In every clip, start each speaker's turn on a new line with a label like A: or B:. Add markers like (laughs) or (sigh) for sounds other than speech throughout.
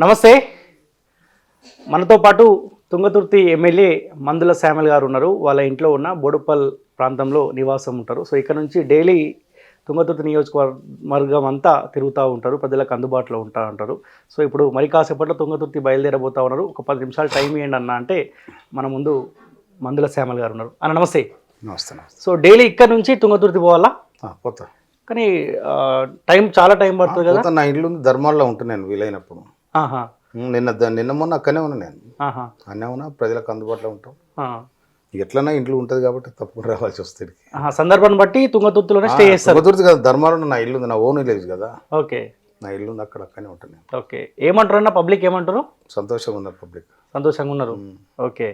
A: నమస్తే. మనతో పాటు తుంగతుర్తి ఎమ్మెల్యే మందుల శ్యామల్ గారు ఉన్నారు. వాళ్ళ ఇంట్లో ఉన్న బోడుపల్ ప్రాంతంలో నివాసం ఉంటారు. సో ఇక్కడ నుంచి డైలీ తుంగతుర్తి నియోజకవర్గం అంతా తిరుగుతూ ఉంటారు. ప్రజలకు అందుబాటులో ఉంటా ఉంటారు. సో ఇప్పుడు మరి కాసేపట్లో తుంగతుర్తి బయలుదేరబోతా ఉన్నారు. ఒక పది నిమిషాలు టైం ఇవ్వండి అన్న అంటే మన ముందు మందుల శ్యామల్ గారు ఉన్నారు. అన్న నమస్తే.
B: నమస్తే నమస్తే.
A: సో డైలీ ఇక్కడ నుంచి తుంగతుర్తి పోవాలా?
B: పోతా.
A: కానీ టైం చాలా టైం పడుతుంది కదా.
B: నా ఇల్లు ధర్మాల్లో ఉంటాను నేను వీలైనప్పుడు. నిన్న నిన్న మొన్న అక్కనే ఉన్నా నేను.
A: ఆహా.
B: అనే ఉన్నా ప్రజలకు అందుబాటులో ఉంటాం. ఎట్లన్నా ఇంట్లో ఉంటుంది కాబట్టి తప్పకుండా రావాల్సి వస్తుంది.
A: సందర్భాన్ని బట్టి తుంగతుర్తిలోనే స్టే చేస్తారు.
B: కుదురుతుంది కదా ధర్మాల్లో నా ఇల్లు ఉంది నా ఓన్ విలేజ్ కదా.
A: ఓకే.
B: నా ఇల్లు ఉంది అక్కడ అక్కనే ఉంటాను
A: ఓకే. ఏమంటారు అన్న పబ్లిక్ ఏమంటారు?
B: సంతోషంగా ఉన్నారు పబ్లిక్.
A: సంతోషంగా ఉన్నారు. ఓకే.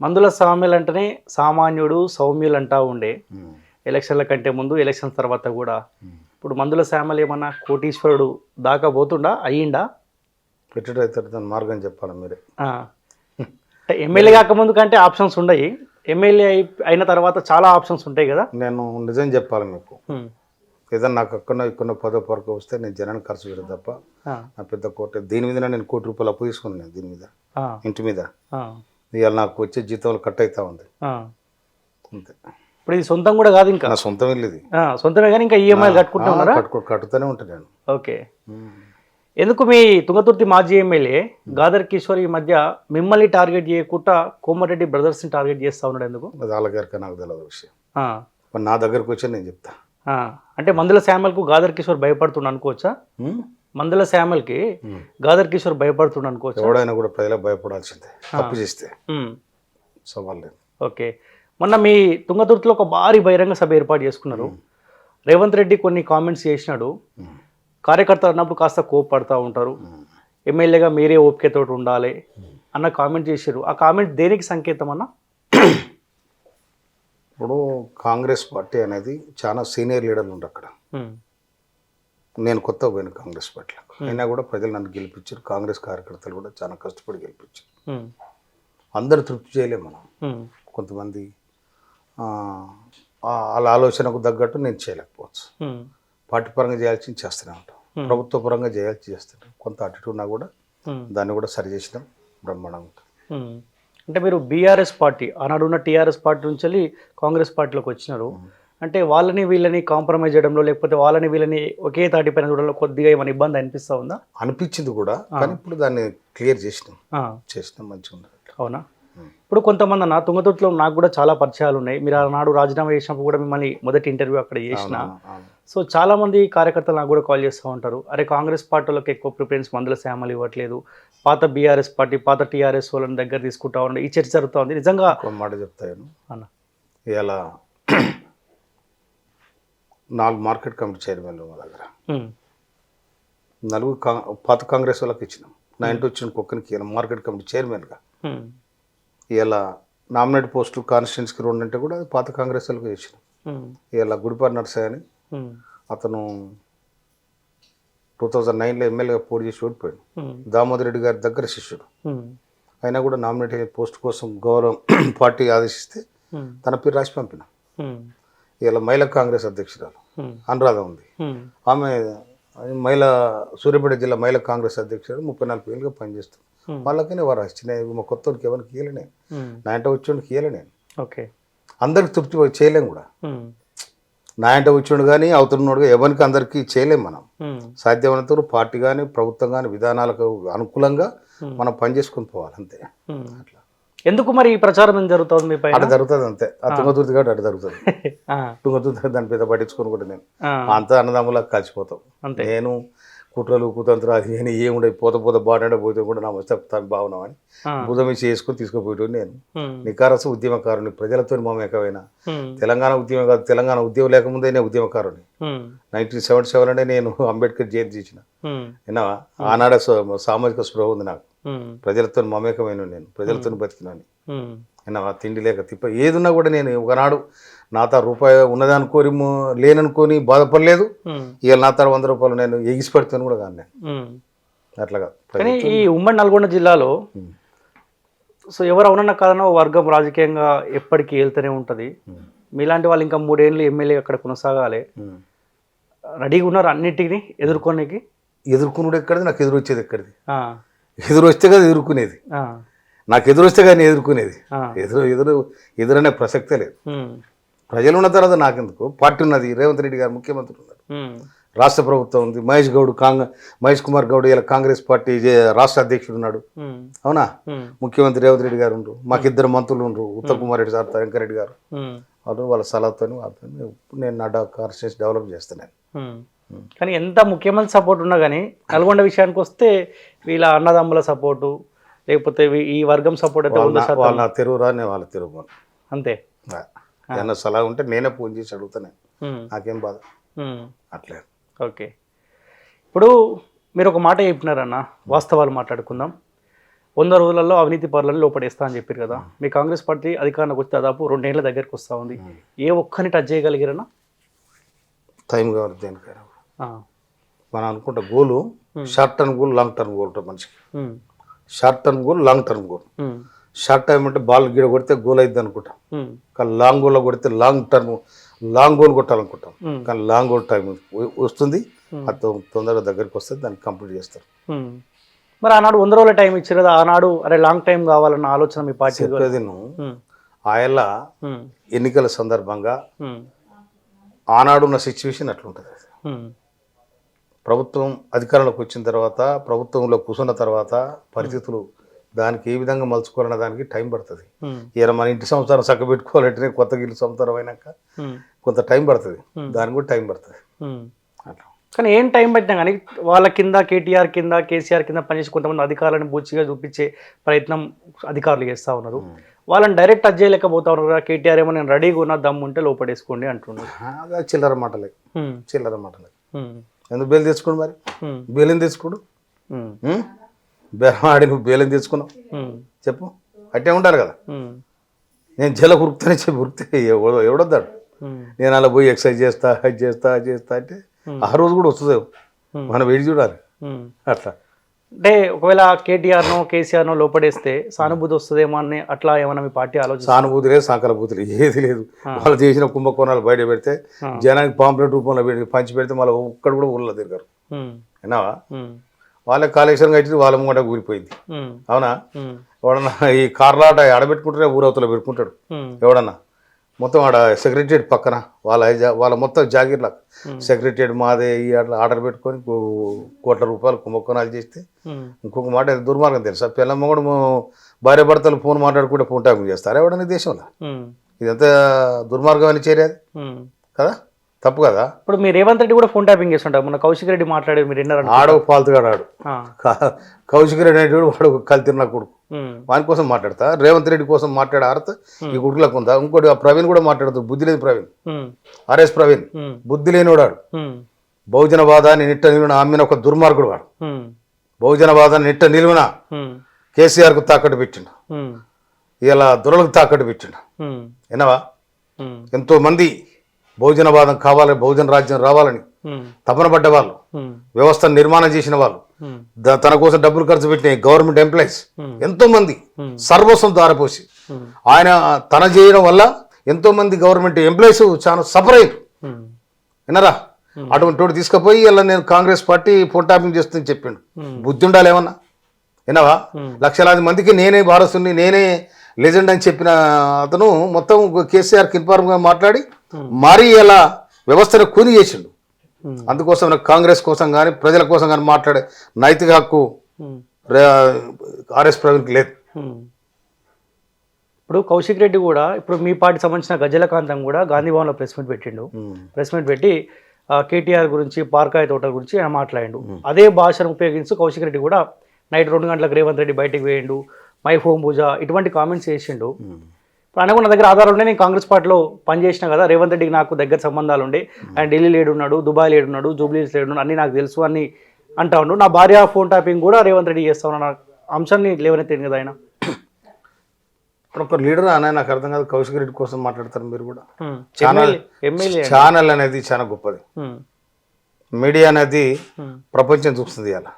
A: మందుల సామ్యులు అంటేనే సామాన్యుడు సౌమ్యులు అంటా ఉండే. ఎలక్షన్ల కంటే ముందు ఎలక్షన్ తర్వాత కూడా. ఇప్పుడు మందుల సామలు ఏమన్నా కోటీశ్వరుడు దాకా పోతుండా అయ్యిండా?
B: పెట్టేటైతే దాని మార్గం చెప్పాలి మీరే.
A: ఎమ్మెల్యే కాకముందు కంటే ఆప్షన్స్ ఉండయి. ఎమ్మెల్యే అయి అయిన తర్వాత చాలా ఆప్షన్స్ ఉంటాయి కదా.
B: నేను నిజం చెప్పాలి మీకు.
A: ఉమ్.
B: ఏదన్నా నాకు అక్కడో ఇక్కడో పదో పరకు వస్తే నేను జనాన్ని ఖర్చు పెట్టదు తప్ప. నా పెద్ద కోట దీని మీద నేను కోటి రూపాయలు అప్పు తీసుకున్నాను నేను దీని మీద. ఇంటి మీద. ఇవాళ నాకు వచ్చే జీతంలో కట్ అవుతా ఉంది. అంతే.
A: ఇప్పుడు ఇది సొంతం కూడా కాదు ఇంకా?
B: సొంతం
A: ఆ, సొంతమే కానీ ఇంకా ఈఎంఐ కట్టుకుంటూ
B: కట్టుతూనే ఉంటాను నేను.
A: ఓకే. ఎందుకు మీ తుంగతుర్తి మాజీ ఎమ్మెల్యే గాదర్ కిషోర్ ఈ మధ్య మిమ్మల్ని టార్గెట్ చేయకుండా కోమరెడ్డి బ్రదర్స్ని టార్గెట్ చేస్తా ఉన్నాడు ఎందుకు?
B: అది వాళ్ళగారిక నాకు తెలియదు విషయం. మరి నా దగ్గరకు వచ్చి నేను చెప్తా.
A: అంటే మందుల శ్యామల్కు గాదర్ కిషోర్ భయపడుతుండ అనుకోవచ్చా? మందుల శ్యామల్కి. గాదర్ కిషోర్ భయపడుతుండ అనుకోవచ్చా?
B: ఎవడైనా కూడా ప్రజలకు భయపడాల్సిందే తప్పు చేస్తే. సవాల్ లేదు.
A: ఓకే. మొన్న మీ తుంగతుర్తిలో ఒక భారీ బహిరంగ సభ ఏర్పాటు చేసుకున్నారు. రేవంత్ రెడ్డి కొన్ని కామెంట్స్ చేసినాడు. కార్యకర్తలు అన్నప్పుడు కాస్త కోప్పడుతూ ఉంటారు.
B: ఉమ్.
A: ఎమ్మెల్యేగా మీరే ఓపికతో ఉండాలి అన్న కామెంట్ చేశారు. ఆ కామెంట్ దేనికి సంకేతం అన్న?
B: ఇప్పుడు కాంగ్రెస్ పార్టీ అనేది చాలా సీనియర్ లీడర్లు ఉండరు అక్కడ.
A: ఉమ్,
B: నేను కొత్త పోయిన కాంగ్రెస్ పార్టీలో. అయినా కూడా ప్రజలు నన్ను గెలిపించారు. కాంగ్రెస్ కార్యకర్తలు కూడా చాలా కష్టపడి గెలిపించారు. అందరు తృప్తి చేయలేము మనం. కొంతమంది వాళ్ళ ఆలోచనకు తగ్గట్టు నేను చేయలేకపోవచ్చు. పార్టీ పరంగా చేయాల్సింది చేస్తూనే ఉంటాం. ప్రభుత్వ పరంగా చేయాల్సి చేస్తుంటాం కొంత అటు ఉన్నా కూడా దాన్ని కూడా సరి చేసినాం. బ్రహ్మాండంగా.
A: అంటే మీరు బీఆర్ఎస్ పార్టీ ఆనాడు ఉన్న టీఆర్ఎస్ పార్టీ నుంచి వెళ్ళి కాంగ్రెస్ పార్టీలోకి వచ్చినారు. అంటే వాళ్ళని వీళ్ళని కాంప్రమైజ్ చేయడంలో లేకపోతే వాళ్ళని వీళ్ళని ఒకే తాటిపైన చూడడంలో కొద్దిగా ఏమైనా ఇబ్బంది అనిపిస్తా ఉందా?
B: అనిపించింది కూడా. కానీ ఇప్పుడు దాన్ని క్లియర్ చేసినాం. చేసినాం మంచిగా ఉంది
A: అవునా? ఇప్పుడు కొంతమంది అన్న తుంగతుర్తిలో నాకు కూడా చాలా పరిచయాలు ఉన్నాయి మీరు ఆనాడు రాజీనామా చేసినప్పుడు కూడా మిమ్మల్ని మొదటి ఇంటర్వ్యూ అక్కడ చేసిన. సో చాలా మంది కార్యకర్తలు నాకు కూడా కాల్ చేస్తూ ఉంటారు. అరే కాంగ్రెస్ పార్టీలకు ఎక్కువ ప్రిఫరెన్స్ మందుల శ్యామలు ఇవ్వట్లేదు. పాత బీఆర్ఎస్ పార్టీ పాత టీఆర్ఎస్ వాళ్ళని దగ్గర తీసుకుంటా ఉండే ఈ చర్చ జరుగుతూ ఉంది. నిజంగా
B: మాట చెప్తాను
A: అన్న.
B: ఇలా నాలుగు మార్కెట్ కమిటీ చైర్మన్లు మా దగ్గర. నలుగురు పాత కాంగ్రెస్ వాళ్ళకి ఇచ్చినాం. నా ఇంటి వచ్చిన కుక్కనికి మార్కెట్ కమిటీ చైర్మన్గా. ఇలా నామినేట్ పోస్టు కాన్స్టిట్యున్సీకి రెండు అంటే కూడా అది పాత కాంగ్రెస్ వాళ్ళకి ఇచ్చినాం ఇలా గుడిపాటి నర్సయ్య అని అతను టూ థౌజండ్ నైన్లో ఎమ్మెల్యేగా పోటీ చేసి ఓడిపోయాడు. దామోదర్ రెడ్డి గారి దగ్గర శిష్యుడు. అయినా కూడా నామినేట్ అయ్యే పోస్ట్ కోసం గౌరవం (clears throat) పార్టీ ఆదేశిస్తే తన పేరు రాసి పంపిన. ఇలా మహిళా కాంగ్రెస్ అధ్యక్షురాలు అనురాధ ఉంది. ఆమె మహిళా సూర్యాపేట జిల్లా మహిళా కాంగ్రెస్ అధ్యక్షుడు ముప్పై నాలుగు ఏళ్ళుగా పనిచేస్తుంది
A: Hmm.
B: వాళ్ళకనే వారు వచ్చిన మా కొత్తోడికి ఎవరికి ఇయ్యలే
A: ఉమ్,
B: నా ఇంట వచ్చేవాడికి ఇయ్యలే నేను
A: ఓకే.
B: అందరికి తృప్తి చేయలేం కూడా.
A: ఉమ్,
B: నా ఇంట వచ్చేవాడు కానీ అవుతున్నోడు ఎవరికి అందరికీ చేయలేం మనం. సాధ్యమైనంత పార్టీ కానీ ప్రభుత్వం కానీ విధానాలకు అనుకూలంగా
A: Hmm.
B: మనం పనిచేసుకొని పోవాలి అంతే. అట్లా.
A: ఎందుకు మరి ఈ ప్రచారం జరుగుతుంది మీ పైన?
B: అటు జరుగుతుంది అంతే. ఆ తుంగతుర్తి కాబట్టి అటు జరుగుతుంది. తుంగతుర్తి దాని మీద పట్టించుకొని కూడా నేను. అంతా అన్నదమ్ములా కలిసిపోతాం. నేను కుట్రలు కుతంత్రాలు అని ఏముండే పోత పోత బాటాడే పోతే కూడా నా వస్తే తను బాగున్నామని
A: ఆ,
B: బుధమి చేసుకొని తీసుకుపోయేటోడు నేను. నికారస ఉద్యమకారుని ప్రజలతో మమేకమైన
A: ఉమ్,
B: తెలంగాణ ఉద్యమం కాదు తెలంగాణ ఉద్యమం లేకముందే నేను ఉద్యమకారుని నైన్టీన్ సెవెంటీ సెవెన్ అంటే నేను అంబేద్కర్ జయంతి
A: ఉమ్,
B: విన్నావా? ఆనాడే సామాజిక స్పృహ ఉంది నాకు. ప్రజలతో మమేకమైన నేను ప్రజలతో బతికినాను.
A: ఉమ్,
B: విన్నావా తిండి లేక తిప్ప ఏదున్నా కూడా నేను ఒకనాడు నాతో రూపాయి ఉన్నదనుకోని ము- లేననుకొని బాధపడలేదు. నా తర్వాత వంద రూపాయలు నేను ఎగిసి పెడతాను కూడా కాదు నేను. అట్లాగా
A: కానీ ఈ ఉమ్మడి నల్గొండ జిల్లాలో. సో ఎవరు అవునన్నా కాదన్నా ఓ వర్గం రాజకీయంగా ఎప్పటికీ వెళ్తూనే ఉంటుంది. మీలాంటి వాళ్ళు ఇంకా మూడేళ్ళు ఎమ్మెల్యే అక్కడ కొనసాగాలి. రెడీగా ఉన్నారు అన్నిటిని ఎదుర్కొనేకి?
B: ఎదుర్కొనుడు ఎక్కడిది? నాకు ఎదురు వచ్చేది ఎక్కడిది?
A: ఆ,
B: ఎదురు వస్తే కదా ఎదుర్కొనేది. నాకు ఎదురు వస్తే కానీ ఎదుర్కొనేది. ఎదురు ఎదురు ఎదురనే ప్రసక్తే లేదు. ప్రజలు ఉన్న తర్వాత నాకెందుకు? పార్టీ ఉన్నది రేవంత్ రెడ్డి గారు ముఖ్యమంత్రి ఉన్నారు. రాష్ట్ర ప్రభుత్వం ఉంది మహేష్ గౌడ్ కాంగ్ మహేష్ కుమార్ గౌడ్ ఇలా కాంగ్రెస్ పార్టీ రాష్ట్ర అధ్యక్షుడు ఉన్నాడు. అవునా? ముఖ్యమంత్రి రేవంత్ రెడ్డి గారు ఉండరు. మాకు ఇద్దరు మంత్రులు ఉండరు. ఉత్తమ్ కుమార్ రెడ్డి సార్ వెంకరెడ్డి గారు. వాళ్ళు వాళ్ళ సలహాతో వాళ్ళతో నేను నా కాన్స్టిట్యూన్స్ డెవలప్ చేస్తున్నాను.
A: కానీ ఎంత ముఖ్యమంత్రి సపోర్ట్ ఉన్నా కానీ నల్గొండ విషయానికి వస్తే వీళ్ళ అన్నదమ్ముల సపోర్టు లేకపోతే ఈ వర్గం సపోర్ట్ అయితే వంద
B: వాళ్ళ నా తెరువు రా నేను వాళ్ళ పోను.
A: అంతే.
B: ఏమన్నా సలహా ఉంటే నేనే ఫోన్ చేసి అడుగుతాను. నాకేం బాధ. అట్లే.
A: ఓకే. ఇప్పుడు మీరు ఒక మాట చెప్పినారన్న వాస్తవాలు మాట్లాడుకుందాం. వంద రోజులలో అవినీతి పరులను లోపడేస్తా అని చెప్పారు కదా. మీ కాంగ్రెస్ పార్టీ అధికారంలోకి వచ్చి దాదాపు రెండేళ్ళ దగ్గరికి వస్తూ ఉంది. ఏ ఒక్కరిని టచ్ చేయగలిగారన్నా?
B: టైం కావాలి దేనికైనా. మనం అనుకుంటే goal short term goal long term goal ఉంటుంది మనిషికి. Short term goal long term goal. Short time అంటే బాల్ గిడ కొడితే గోల్ అయింది అనుకుంటాం. కానీ లాంగ్ గోల్లో కొడితే లాంగ్ టర్మ్ లాంగ్ గోల్ కొట్టాలనుకుంటాం. కానీ లాంగ్ గోల్ టైం వస్తుంది. అది తొందరగా దగ్గరికి వస్తే దాన్ని కంప్లీట్ చేస్తారు.
A: మరి ఆనాడు వంద రోజుల టైం ఇచ్చారు కదా ఆనాడు అరే లాంగ్ టైం కావాలన్న ఆలోచన మీ పార్టీ
B: చెప్పేది
A: ఉమ్,
B: ఎన్నికల సందర్భంగా ఆనాడున్న సిచ్యువేషన్ అట్లుంటుంది. ప్రభుత్వం అధికారంలోకి వచ్చిన తర్వాత ప్రభుత్వంలో కూర్చున్న తర్వాత పరిస్థితులు దానికి ఏ విధంగా మలుచుకోవాలన్న దానికి టైం పడుతుంది.
A: ఉమ్,
B: ఇక మన ఇంటి సంసారం చక్కబెట్టుకోవాలంటేనే కొత్త ఇల్లు సంసారం అయినాక
A: ఉమ్,
B: కొంత టైం పడుతుంది. దానికి కూడా టైం పడుతుంది. అట్లా.
A: కానీ ఏం టైం పట్టినా కానీ వాళ్ళ కింద కేటీఆర్ కింద కేసీఆర్ కింద పనిచేసి కొంతమంది అధికారులను బూచిగా చూపించే ప్రయత్నం అధికారులు చేస్తూ ఉన్నారు. వాళ్ళని డైరెక్ట్ టచ్ చేయలేకపోతా ఉన్నారు కేటీఆర్ ఏమో నేను రెడీగా ఉన్నా దమ్ము ఉంటే లోపడేసుకోండి అంటున్నారు
B: అదే చిల్లర మాటలే. చిల్లర మాటలే. ఎందుకు బేలు తెచ్చుకోండు మరి? బేలేం తెచ్చుకోడు? బేరం ఆడి నువ్వు బేలేం తెచ్చుకున్నావు? చెప్పు. అట్టే ఉండాలి కదా. నేను జల ఉరుకుతానే చెప్పి ఉరికితే ఎవడో ఎవడొద్దాడు? నేను అలా పోయి ఎక్సర్సైజ్ చేస్తా అది చేస్తా అది చేస్తా అంటే ఆ రోజు కూడా వస్తుంది మనం వెయిట్ చూడాలి. అట్లా.
A: అంటే ఒకవేళ కేటీఆర్నో కేసీఆర్నో లోపడేస్తే సానుభూతి వస్తుందేమో అని అట్లా ఏమన్నా మీ పార్టీ ఆలోచన
B: సానుభూతి లేదు సాకలభూతి లేదు ఏది లేదు. వాళ్ళు చేసిన కుంభకోణాలు బయట పెడితే జనానికి పాంప్లెట్ రూపంలో పెట్టి పంచి పెడితే మళ్ళీ ఒక్కడు కూడా ఊళ్ళో తిరగరు.
A: ఉమ్,
B: విన్నావా?
A: ఉమ్,
B: వాళ్ళే కాళేశ్వరం కట్టి వాళ్ళ ముంగట ఊరిపోయింది అవునా? ఎవడన్నా ఈ కార్లాట ఆడబెట్టుకుంటారే ఊరవతలో పెట్టుకుంటాడు? ఎవడన్నా? మొత్తం ఆడ సెక్రటరియట్ పక్కన వాళ్ళ వాళ్ళ మొత్తం జాగిర్లా సెక్రటరియట్ మాదే ఈ అట్లా ఆర్డర్ పెట్టుకొని కోట్ల రూపాయలు కుంభకోణాలు చేస్తే ఇంకొక మాట దుర్మార్గం తెలుసా? పిల్లమ్మ కూడా భార్య భర్తలు ఫోన్ మాట్లాడుకుంటే ఫోన్ ట్యాపింగ్ చేస్తారు ఎవడన్నా ఈ దేశంలో? ఇదంతా దుర్మార్గం అని చేరేది. కదా? తప్పు కదా?
A: ఇప్పుడు మీ రేవంత్ రెడ్డి కూడా ఫోన్ ట్యాపింగ్ చేస్తుంటారు. మొన్న కౌశిక్ రెడ్డి మాట్లాడారు మీరు విన్నారని
B: ఆడ ఫాల్తుగాడు ఆడు కౌశిక్ రెడ్డి అనేటువంటి వాడు కల్తిన్న కొడుకు. వాని కోసం మాట్లాడతా? రేవంత్ రెడ్డి కోసం మాట్లాడే అర్హత ఈ కొడుకులకు ఉందా ఇంకోటి ఆ ప్రవీణ్ కూడా మాట్లాడుతాడు బుద్ధి లేని ప్రవీణ్. ఆర్ఎస్ ప్రవీణ్. బుద్ధి లేనివాడు బహుజనవాదాన్ని నిట్ట నిలువున అమ్మిన ఒక దుర్మార్గుడు వాడు. బహుజనవాదాన్ని నిట్ట నిలువున కేసీఆర్కు తాకట్టు పెట్టిండు. ఇలా దొరలకు తాకట్టు పెట్టిండు. విన్నావా? ఎంతో మంది బహుజనవాదం కావాలి బహుజన రాజ్యం రావాలని తపన పడ్డ వాళ్ళు వ్యవస్థను నిర్మాణం చేసిన వాళ్ళు తన కోసం డబ్బులు ఖర్చు పెట్టిన గవర్నమెంట్ ఎంప్లాయీస్ ఎంతో మంది సర్వస్వం దారపోసి ఆయన తన చేయడం వల్ల ఎంతో మంది గవర్నమెంట్ ఎంప్లాయీస్ చాలా సఫర్ అయ్యారు. వినరా అటువంటి తీసుకుపోయి ఇలా నేను కాంగ్రెస్ పార్టీ ఫోన్ టాపింగ్ చేస్తుందని చెప్పిండు. బుద్ధి ఉండాలి ఏమన్నా? వినవా లక్షలాది మందికి నేనే వారసుని నేనే లెజెండ్ అని చెప్పిన అతను మొత్తం కేసీఆర్ ఇన్ఫార్మ్గా మాట్లాడి మరీ ఇలా వ్యవస్థను కూని చేసిండు. అందుకోసం కాంగ్రెస్ కోసం కానీ ప్రజల కోసం కానీ మాట్లాడే నైతిక హక్కు ఆర్ఎస్ ప్రవీణ్కి లేదు.
A: ఇప్పుడు కౌశిక్ రెడ్డి కూడా ఇప్పుడు మీ పార్టీ సంబంధించిన గజలకాంతం కూడా గాంధీ భవన్లో ప్రెస్ మీట్ పెట్టిండు. ప్రెస్ మీట్ పెట్టి కేటీఆర్ గురించి పార్కాయ తోటల గురించి ఆయన మాట్లాడిండు. అదే భాషను ఉపయోగించి కౌశిక్ రెడ్డి కూడా నైట్ రెండు గంటలకు రేవంత్ రెడ్డి బయటికి వేయండు మై హోమ్ పూజ ఇటువంటి కామెంట్స్ చేసిండు. అనగా నా దగ్గర ఆధారాలు ఉండే నేను కాంగ్రెస్ పార్టీలో పనిచేసిన కదా రేవంత్ రెడ్డికి నాకు దగ్గర సంబంధాలు ఉండే ఆయన ఢిల్లీ లేడున్నాడు దుబాయ్ లేడున్నాడు జూబ్లీస్ లేడున్నాడు అన్నీ నాకు తెలుసు అని అంటా ఉండు నా భార్య ఫోన్ టాపింగ్ కూడా రేవంత్ రెడ్డి చేస్తా ఉన్నా అంశాన్ని లేవనెత్తింది కదా ఆయన
B: ఇప్పుడు ఒక లీడర్ అనే నాకు అర్థం కాదు కౌశిక్ రెడ్డి కోసం మాట్లాడతారు మీరు కూడా. ఛానల్ ఛానల్ అనేది చాలా గొప్పది. మీడియా అనేది. ప్రపంచం చూస్తుంది అలా.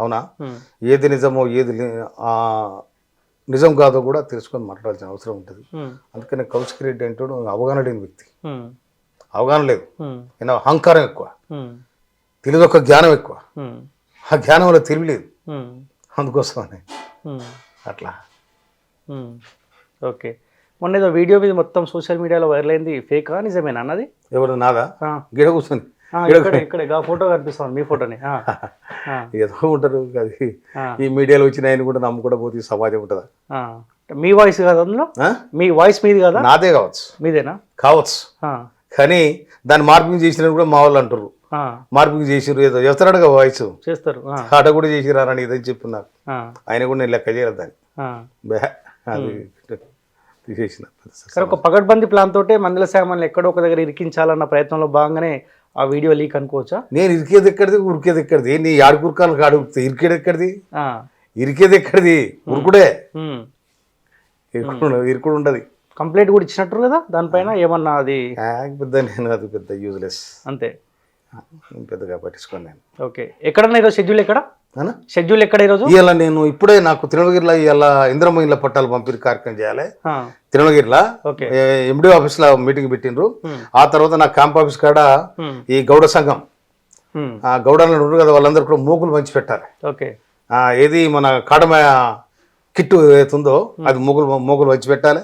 B: అవునా. ఏది నిజమో ఏది నిజం కాదో కూడా తెలుసుకొని మాట్లాడాల్సిన అవసరం ఉంటుంది. అందుకని కౌశిక్ రెడ్డి అంటే అవగాహన లేని వ్యక్తి. అవగాహన లేదు. ఏదో అహంకారం ఎక్కువ. తెలియదు ఒక జ్ఞానం ఎక్కువ. ఆ జ్ఞానం వల్ల తెలివి లేదు.
A: హ్మ్.
B: అందుకోసమని. అట్లా.
A: ఓకే. మొన్న ఏదో వీడియో మీద మొత్తం సోషల్ మీడియాలో వైరల్ అయింది. ఫేకా? నిజమేనా అన్నది?
B: ఎవరు నాదా? గిడ కూర్చొని
A: ఇక్కడే ఫోటో కనిపిస్తుంది మీ ఫోటోని. (laughs)
B: ఏదో ఉంటారు అది. ఈ మీడియాలో వచ్చిన ఆయన కూడా నమ్ముకుంటా పోతే ఈ సమాజం ఉంటుందా.
A: మీ వాయిస్ కదా అందులో? మీ వాయిస్ మీది కదా?
B: నాదే కావచ్చు.
A: మీదేనా?
B: కావచ్చు. కానీ దాన్ని మార్పింగ్ చేసిన కూడా మా వాళ్ళు అంటారు మార్పింగ్ చేసిర్రు ఏదో. చేస్తాడు వాయిస్?
A: చేస్తారు.
B: ఆట కూడా చేసిరారని ఇదని చెప్పున్నారు ఆయన కూడా నేను లెక్క చేయలేదు దాన్ని. అది తీసేసిన.
A: ఒక పగడ్బందీ ప్లాన్ తోటే మందుల శామల్ని ఎక్కడో ఒక దగ్గర ఇరికించాలన్న ప్రయత్నంలో భాగంగానే ఆ వీడియో లీక్ అనుకోవచ్చా?
B: నేను ఇరికేది ఎక్కడిది? ఉరికేది ఎక్కడిది? నీ ఆడుకురకాలు అడుగుతా ఇరికేది ఎక్కడిది? ఇరికేది ఎక్కడిది? ఉరుకుడే. ఇరుకుడు ఇరుకుడు ఉండదు.
A: కంప్లైంట్ కూడా ఇచ్చినట్టు కదా? దానిపైన ఏమన్నా అది?
B: పెద్ద నేను అది పెద్ద యూజ్లెస్
A: అంతే.
B: పెద్దగా పట్టించుకోను నేను.
A: ఓకే. ఎక్కడన్నా ఈరోజు షెడ్యూల్ ఎక్కడ? షెడ్యూల్ ఎక్కడ ఈరోజు?
B: ఇవాళ నేను ఇప్పుడే నాకు తిరుమలగిరిలో ఇవాళ ఇంద్రమ్మ ఇళ్ళ పట్టాలు పంపిణీ కార్యక్రమం చేయాలి. తిరుమలగిరిలో ఎండి ఆఫీస్లో మీటింగ్ పెట్టిండ్రు. ఆ తర్వాత నా క్యాంప్ ఆఫీస్ కాడ ఈ గౌడ సంఘం ఆ గౌడలను ఉండరు కదా వాళ్ళందరూ కూడా మూగులు పంచి పెట్టాలి.
A: ఓకే.
B: ఏది మన కాడమ కిట్టు ఏతుందో అది మూగులు మూగులు వచ్చి పెట్టాలి.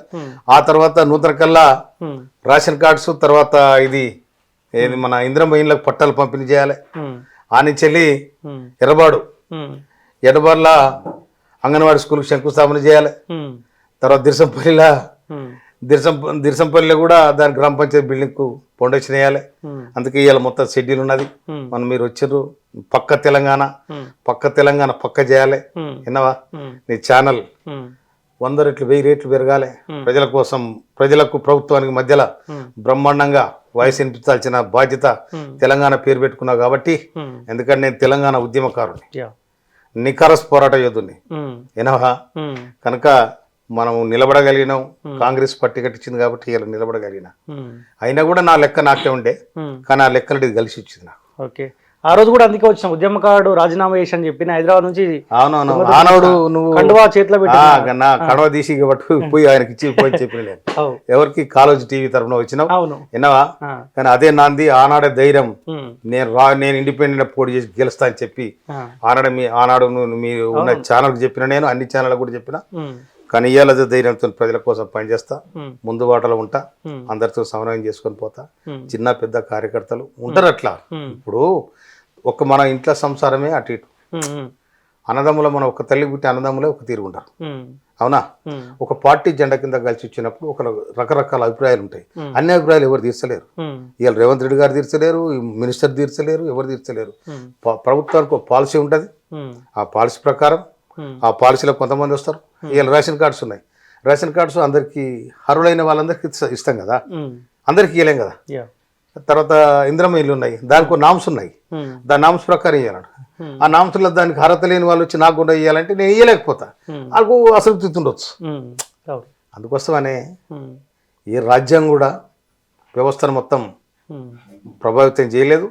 B: ఆ తర్వాత నూతన కల్లా రేషన్ కార్డ్స్ తర్వాత ఇది ఏది మన ఇంద్రమ్మ ఇళ్ళకి పట్టాలు పంపిణీ చేయాలి. ఆ నుంచి వెళ్ళి ఎర్రబాడు ఎర్రబాడులో అంగన్వాడీ స్కూల్కి శంకుస్థాపన చేయాలి. తర్వాత దిర్సంపల్లిలో దిర్సం దిర్సంపల్లిలో కూడా దాని గ్రామ పంచాయతీ బిల్డింగ్కు ఫౌండేషన్ వేయాలి. అందుకే ఇవాళ మొత్తం షెడ్యూల్ ఉన్నది. మనం మీరు వచ్చారు పక్క తెలంగాణ పక్క తెలంగాణ పక్క చేయాలి. విన్నావా? నీ ఛానల్ వంద రెట్లు వెయ్యి రేట్లు పెరగాలి. ప్రజల కోసం ప్రజలకు ప్రభుత్వానికి మధ్యలో బ్రహ్మాండంగా వాయిస్ వినిపించాల్సిన బాధ్యత తెలంగాణ పేరు పెట్టుకున్నావు కాబట్టి ఎందుకంటే నేను తెలంగాణ ఉద్యమకారుని
A: యా,
B: నికారస్ పోరాట యోధుని.
A: ఉమ్,
B: కనుక మనం నిలబడగలిగినాం. కాంగ్రెస్ పట్టి కట్టించింది కాబట్టి ఇలా నిలబడగలిగిన. అయినా కూడా నా లెక్క నాకే ఉండే. కానీ ఆ లెక్కలు కలిసి వచ్చింది నాకు.
A: ఓకే. ఆ రోజు కూడా అందుకే వచ్చిన. ఉద్యమకారుడు రాజీనామా చేసి అని చెప్పి హైదరాబాద్ నుంచి
B: ఆనాడు నువ్వు
A: కండువా చేతిలో
B: నా కడవ తీసి పట్టు (laughs) పోయి ఆయనకి ఇచ్చి పోయి చెప్పిన ఎవరికి? కాలేజ్ టీవీ తరఫున వచ్చినావు
A: అవును.
B: విన్నావా? కానీ అదే నాంది ఆనాడే ధైర్యం. నేను రా నేను ఇండిపెండెంట్ పోటీ చేసి గెలుస్తా అని చెప్పి ఆనాడు మీ ఆనాడు నువ్వు మీ ఉన్న ఛానల్కి చెప్పిన నేను అన్ని ఛానల్ కూడా చెప్పిన. కానీ ఇవాళ ధైర్యంతో ప్రజల కోసం పనిచేస్తా. ముందు బాటలో ఉంటా. అందరితో సమన్వయం చేసుకొని పోతా. చిన్న పెద్ద కార్యకర్తలు ఉంటారు అట్లా ఇప్పుడు ఒక మన ఇంట్లో సంసారమే అటు ఇటు. అన్నదమ్ముల మన ఒక తల్లి పుట్టి అన్నదమ్ములే ఒక తీరు ఉంటారు. అవునా? ఒక పార్టీ జెండా కింద కలిసి వచ్చినప్పుడు ఒక రకరకాల అభిప్రాయాలు ఉంటాయి. అన్ని అభిప్రాయాలు ఎవరు తీర్చలేరు. ఇవాళ రేవంత్ రెడ్డి గారు తీర్చలేరు మినిస్టర్ తీర్చలేరు ఎవరు తీర్చలేరు. ప్రభుత్వానికి ఒక పాలసీ ఉంటుంది. ఆ పాలసీ ప్రకారం ఆ పాలసీలో కొంతమంది వస్తారు. ఇవాళ రేషన్ కార్డ్స్ ఉన్నాయి. రేషన్ కార్డ్స్ అందరికీ అర్హులైన వాళ్ళందరికీ ఇస్త- కదా? అందరికీ ఇవ్వలేం కదా? తర్వాత ఇంద్రమ ఇల్లు ఉన్నాయి. దానికి నామ్స్ ఉన్నాయి. దాని నామ్స్ ప్రకారం ఇవ్వాలన్నాడు
A: Hmm.
B: ఆ నామ్స్లో దానికి అర్హత లేని వాళ్ళు వచ్చి నాకు కూడా ఇవ్వాలంటే నేను ఇవ్వలేకపోతా. వాళ్ళకు అసంతృప్తి ఉండొచ్చు. అందుకోసమనే ఈ రాజ్యం కూడా వ్యవస్థను మొత్తం ప్రభావితం చేయలేదు.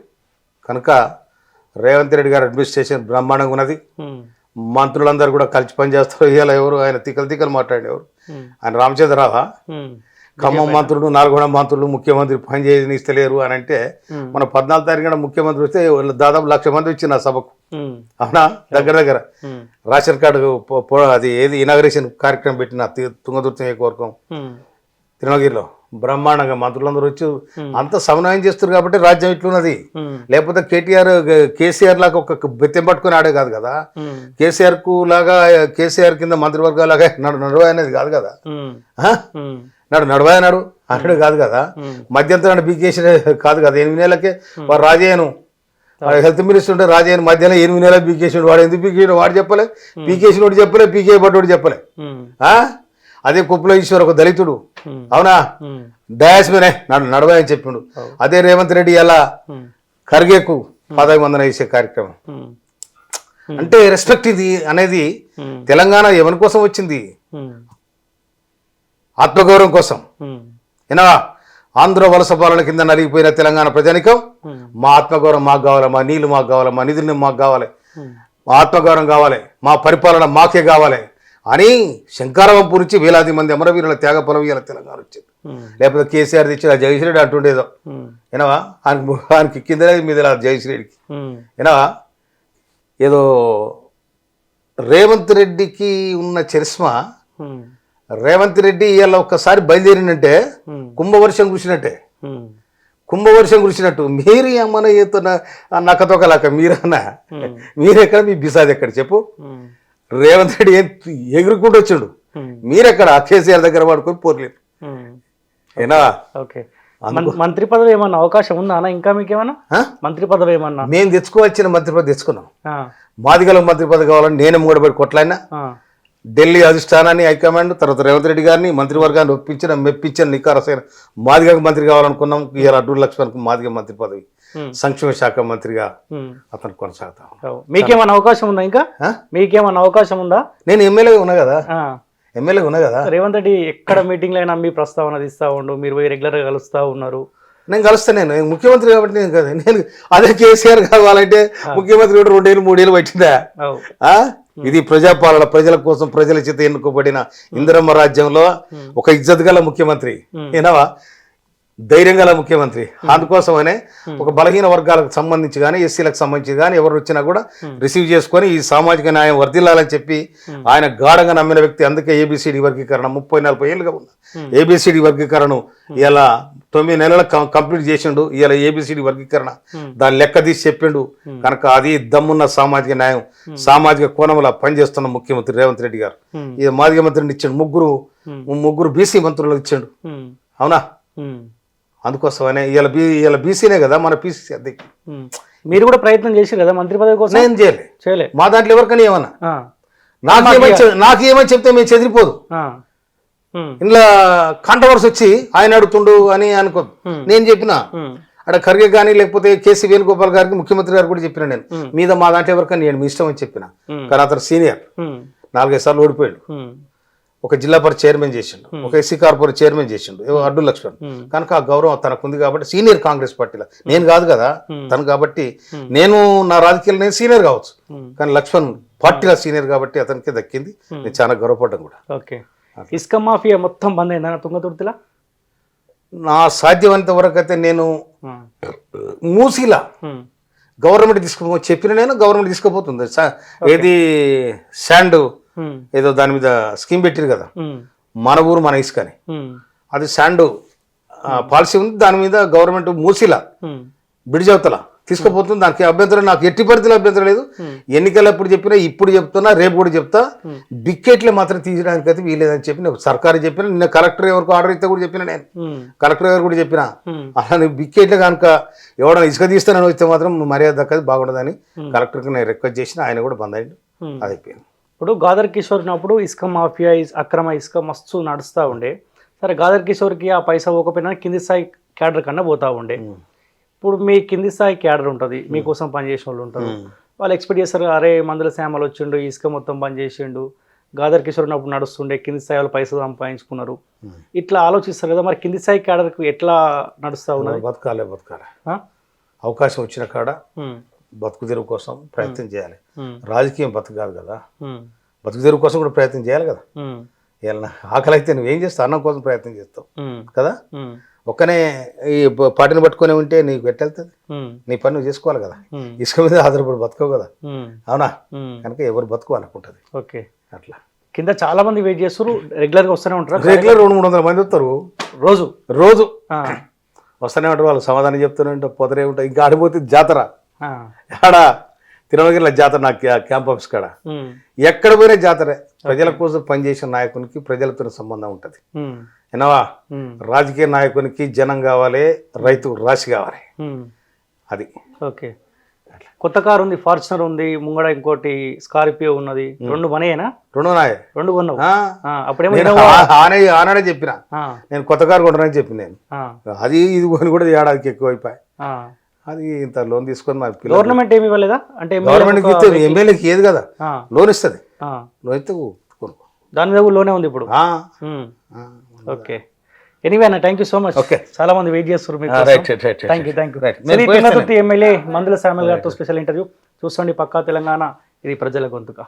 B: కనుక రేవంత్ రెడ్డి గారి అడ్మినిస్ట్రేషన్ బ్రహ్మాండంగా ఉన్నది. మంత్రులందరూ కూడా కలిసి పనిచేస్తారు ఇవాళ ఎవరు? ఆయన తిక్కలు తిక్కలు మాట్లాడేవారు
A: ఉమ్,
B: ఆయన రామచంద్రరావా? ఖమ్మం మంత్రులు నల్గొండ మంత్రులు ముఖ్యమంత్రి పని చేయనిస్తలేరు అని అంటే మన పద్నాలుగు తారీఖున ముఖ్యమంత్రి వస్తే దాదాపు లక్ష మంది వచ్చింది ఆ సభకు అవునా? దగ్గర దగ్గర. రేషన్ కార్డు అది ఏది ఇనాగరేషన్ కార్యక్రమం పెట్టిన తి- తుంగతుర్తి నియోజకవర్గం
A: ఉమ్,
B: తిరుమలగిరిలో. బ్రహ్మాండంగా మంత్రులందరూ వచ్చి అంత సమన్వయం చేస్తారు కాబట్టి రాజ్యం ఇట్లున్నది. లేకపోతే కేటీఆర్ కేసీఆర్ లాగా ఒక బెత్తం పట్టుకొని ఆడే కాదు కదా? కేసీఆర్కు లాగా కేసీఆర్ కింద మంత్రివర్గాలాగా నడు నడువా అనేది కాదు? కదా నాడు నడువా నాడు అన్నాడు కాదు కదా.
A: ఉమ్,
B: మధ్యంతరం బీకేసిన కాదు కదా. ఎనిమిది నెలలకే. వాడు రాజయ్యను. వాడు హెల్త్ మినిస్టర్ ఉంటే రాజయ్యను మధ్యాహ్నం ఎనిమిది నెలలు పీకేసాడు వాడు ఎందుకు పీకేసాడు వాడు చెప్పలే. పీకేసిన వాడు చెప్పలే పీకే పడ్డోడు చెప్పలే? అదే కుప్పల ఈశ్వర్ ఒక దళితుడు. అవునా? డయాస్ మీనే. నడవని చెప్పిండు. అదే రేవంత్ రెడ్డి ఎలా
A: ఉమ్,
B: ఖర్గేకు పదవి వందన వేసే కార్యక్రమం. అంటే రెస్పెక్ట్ ఇది అనేది తెలంగాణ ఎవరి కోసం వచ్చింది? ఆత్మగౌరవం కోసం. ఏనా? ఆంధ్ర వలస పాలన కింద నలిగిపోయిన తెలంగాణ ప్రజానికం మా ఆత్మగౌరవం మాకు కావాలి మా నీళ్ళు మాకు కావాలి మా నిధులు మాకు కావాలి. మా ఆత్మగౌరవం కావాలి మా పరిపాలన మాకే కావాలి అని శంకారవం పూరించి వేలాది మంది అమరవీరుల త్యాగ పొలవీయాల తెలంగాణ వచ్చింది. లేకపోతే కేసీఆర్ తెచ్చిన జయశ్రీరెడ్డి అంటుండేదో. ఏనవా? ఆయనకి ఆయనకి కిందనే మీద జయశ్రీరెడ్డికి
A: ఉమ్,
B: ఏనవా? ఏదో రేవంత్ రెడ్డికి ఉన్న చరిస్మా రేవంత్ రెడ్డి ఇవాళ ఒక్కసారి బయలుదేరినంటే కుంభవర్షం కురిసినట్టే. కుంభవర్షం కురిసినట్టు. మీరు అమ్మన ఈతున్న నక్కతొకలాక మీరన్నా? మీరెక్కడ? మీ బిసాది ఎక్కడ? చెప్పు. రేవంత్ రెడ్డి ఏం ఎగురుకుంటూ వచ్చిండు. మీరెక్కడ? కేసీఆర్ దగ్గర పడుకొని పోర్లేరు
A: ఉమ్.
B: ఏనా?
A: ఓకే. మంత్రి పదవి ఏమన్నా అవకాశం ఉందా అన్న? ఇంకా మీకేమన్నా?
B: ఆ?
A: మంత్రి పదవి ఏమన్నా?
B: మేము తెచ్చుకోవచ్చిన మంత్రి పదవి తెచ్చుకున్నాం.
A: ఆ,
B: మాదిగలకు మంత్రి పదవి కావాలని నేనే మూడబడి కొట్లాడినా.
A: ఆ,
B: ఢిల్లీ అధిష్టానాన్ని హైకమాండ్ తర్వాత రేవంత్ రెడ్డి గారిని మంత్రివర్గాన్ని ఒప్పించిన మెప్పించిన నికారసైన మాదిగకు మంత్రి కావాలనుకున్నాం. ఇవాళ అడ్డూరు లక్ష్మణ్కు మాదిగ మంత్రి పదవి. సంక్షేమ శాఖ మంత్రిగా. అతను కొనసాగుతాం
A: ఓ, మీకేమన్నా అవకాశం ఉందా ఇంకా?
B: ఆ?
A: మీకేమన్నా అవకాశం ఉందా?
B: నేను ఎమ్మెల్యేగా ఉన్నా కదా?
A: ఆ,
B: ఎమ్మెల్యేగా ఉన్నా కదా?
A: రేవంత్ రెడ్డి ఎక్కడ మీటింగ్లో అయినా మీ ప్రస్తావన తీస్తా ఉండు మీరు పోయి రెగ్యులర్గా కలుస్తా ఉన్నారు.
B: నేను కలుస్తా నేను ముఖ్యమంత్రి కాబట్టి నేను కదా. నేను అదే కేసీఆర్ కావాలంటే ముఖ్యమంత్రి కూడా రెండేళ్ళు మూడేళ్ళు పట్టిందా? ఇది ప్రజాపాలన ప్రజల కోసం ప్రజల చేత ఎన్నుకోబడిన ఇందిరమ్మ రాజ్యంలో ఒక ఇజ్జత్ గల ముఖ్యమంత్రి. ఏనావా? ధైర్యం గల ముఖ్యమంత్రి. అందుకోసమనే ఒక బలహీన వర్గాలకు సంబంధించి కానీ ఎస్సీలకు సంబంధించి కానీ ఎవరు వచ్చినా కూడా రిసీవ్ చేసుకొని ఈ సామాజిక న్యాయం వర్ధిల్లాలని చెప్పి ఆయన గాఢంగా నమ్మిన వ్యక్తి అందుకే ఏబిసిడి వర్గీకరణ ముప్పై నలభై ఏళ్ళుగా ఉన్న ఏబిసిడి వర్గీకరణ ఇలా తొమ్మిది నెలలు కంప్లీట్ చేసిండు. ఇలా ఏబిసిడి వర్గీకరణ దాని లెక్క తీసి చెప్పిండు. కనుక అది దమ్మున్న సామాజిక న్యాయం సామాజిక కోణంలో పనిచేస్తున్న ముఖ్యమంత్రి రేవంత్ రెడ్డి గారు. ఈ మాదిగ మంత్రిని ఇచ్చాడు ముగ్గురు ముగ్గురు బీసీ మంత్రులు ఇచ్చాడు. అవునా? అందుకోసమనే ఇలా బీ ఇలా బీసీనే కదా మన పీసీ అధ్యక్షుడు.
A: మీరు కూడా ప్రయత్నం చేసి కదా మంత్రి పదవి కోసం?
B: నేను చేయలే.
A: చేయలే
B: మా దాంట్లో ఎవరికైనా ఏమన్నా? నాకేమని చెప్- నాకేమని చెప్తే మేము చెదిరిపోదు. ఇంట్లో కాంట్రవర్స్ వచ్చి ఆయన అడుగుతుండు అని అనుకో నేను చెప్పిన. అక్కడ ఖర్గే కానీ లేకపోతే కేసీ వేణుగోపాల్ గారికి ముఖ్యమంత్రి గారు కూడా చెప్పిన నేను. మీద మా దాంట్లో ఎవరికైనా నేను మీ ఇష్టం అని చెప్పిన. కానీ అతను సీనియర్. నాలుగైదు సార్లు ఓడిపోయాడు. ఒక జిల్లా పరిషత్ చైర్మన్ చేసిండు. ఒక ఎస్సీ కార్పొరేట్ చైర్మన్ చేసిండు. అడ్డు లక్ష్మణ్. కనుక ఆ గౌరవం తనకు ఉంది కాబట్టి సీనియర్ కాంగ్రెస్ పార్టీలో. నేను కాదు కదా. తను కాబట్టి నేను నా రాజకీయాలు నేను సీనియర్ కావచ్చు. కానీ లక్ష్మణ్ పార్టీలో సీనియర్ కాబట్టి అతనికి దక్కింది. నేను చాలా గర్వపడ్డాను కూడా.
A: ఓకే. ఇసుక మాఫియా మొత్తం బంద్ అయిందా? తుంగతుర్తిలా
B: నా సాధ్యమైనంత వరకు అయితే నేను మూసీలా గవర్నమెంట్ తీసుకుపో చెప్పిన నేను గవర్నమెంట్ తీసుకుపోతుంది. ఏది శాండ్ ఏదో దాని మీద స్కీమ్ పెట్టిరు కదా. మన ఊరు మన ఇసుకని. అది శాండ్ పాలసీ ఉంది. దాని మీద గవర్నమెంట్ మూసీలా. బిడిజవతల. తీసుకుపోతుంది. దానికి అభ్యంతరం నాకు ఎట్టి పరిస్థితుల్లో అభ్యంతరం లేదు. ఎన్నికలప్పుడు చెప్పినా ఇప్పుడు చెప్తున్నా రేపు కూడా చెప్తా. బిక్కెట్లు మాత్రం తీయడానికి అయితే వీలేదని చెప్పి నేను సర్కారు చెప్పిన నిన్న కలెక్టర్ ఎవరికి ఆర్డర్ ఇస్తే కూడా చెప్పిన నేను. కలెక్టర్ గారు కూడా చెప్పిన. అలా నువ్వు బిక్కెట్లు కనుక ఎవడన్నా ఇసుక తీస్తానని వస్తే మాత్రం మర్యాద దక్కది బాగుండదని కలెక్టర్కి నేను రిక్వెస్ట్ చేసిన ఆయన కూడా బంద్
A: Hmm.
B: అది అయిపోయింది.
A: ఇప్పుడు గాదర్ కిషోర్ ఉన్నప్పుడు ఇసుక మాఫియా ఇస్- అక్రమ ఇసుక మస్తు నడుస్తూ ఉండే. సరే గాదర్ కిషోర్కి ఆ పైసా పోకపోయినా కింది స్థాయి క్యాడర్ కన్నా పోతా ఉండే. ఇప్పుడు మీ కింది స్థాయి క్యాడర్ ఉంటుంది మీకోసం పనిచేసిన వాళ్ళు ఉంటారు. వాళ్ళు ఎక్స్పెక్ట్ చేస్తారు అరే మందుల శ్యామలు వచ్చిండు ఇసుక మొత్తం బంద్ చేసిండు గాదర్ కిషోర్ ఉన్నప్పుడు నడుస్తుండే కింది స్థాయి వాళ్ళు పైసలు సంపాదించుకున్నారు. ఇట్లా ఆలోచిస్తారు కదా మరి కింది స్థాయి క్యాడర్కు ఎట్లా నడుస్తూ ఉన్నది
B: బతకాలే బతకాలి? అవకాశం వచ్చిన కాడ బతుకు తెరువు కోసం ప్రయత్నం చేయాలి. రాజకీయం బతుకు కాదు బతుకు తెరువు కోసం కూడా ప్రయత్నం చేయాలి కదా. ఆకలి అయితే నువ్వేం చేస్తావు? అన్నం కోసం ప్రయత్నం చేస్తావు కదా? ఒక్కనే ఈ పార్టీని పట్టుకొని ఉంటే నీకు
A: ఉమ్,
B: నీ పని నువ్వు చేసుకోవాలి కదా. ఇసుక మీద ఆధారపడి బతకవు కదా. అవునా. కనుక ఎవరు బతుకు అనుకుంటుంది
A: ఓకే.
B: అట్లా.
A: కింద చాలా మంది వెయిట్ చేస్తారు రెగ్యులర్గా వస్తూనే ఉంటారు?
B: రెగ్యులర్ రెండు మూడు వందల మంది వస్తారు.
A: రోజు?
B: రోజు. వస్తూనే ఉంటారు. వాళ్ళు సమాధానం చెప్తూనే ఉంటారు. పోతూనే ఉంటారు. ఇంకా ఆడిపోతే జాతర. ఆడ తిరుమలగిరిలో జాతర నాకు క్యా- క్యాంప్ ఆఫీస్ కాడ. ఎక్కడ పోయినా జాతరే. ప్రజల కోసం పనిచేసిన నాయకునికి ప్రజలతో సంబంధం ఉంటుంది.
A: ఉమ్,
B: రాజకీయ నాయకునికి జనం కావాలి రైతు రాశి కావాలి. అది.
A: ఓకే. కొత్త కారు ఉంది ఫార్చునర్ ఉంది ముంగడ ఇంకోటి స్కార్పియో ఉన్నది. రెండు మనయేనా?
B: రెండో నాయ
A: రెండు కొన్నావు? అప్పుడేమో
B: ఆనే ఆనాడే చెప్పిన. నేను కొత్త కారు కొంటానని చెప్పిన నేను. అది ఇది కొని కూడా ఏడాదికి ఎక్కువ అయిపోయి. అది ఇంత లోన్ తీసుకొని మా
A: గవర్నమెంట్ ఏమి ఇవ్వలేదా? అంటే
B: గవర్నమెంట్కి ఇస్తే ఎమ్మెల్యేకి ఏది కదా? లోన్ ఇస్తుంది. లోన్ ఇస్తే
A: దాని మీద లోనే ఉంది ఇప్పుడు. ఓకే. ఎనీవే అన్న thank you so much
B: Okay.
A: చాలా మంది వెయిట్ చేస్తారు మీకు thank you thank you Thungathurthi MLA Mandula Samuel గారితో స్పెషల్ ఇంటర్వ్యూ చూసుకోండి పక్కా తెలంగాణ. ఇది ప్రజల గొంతుక.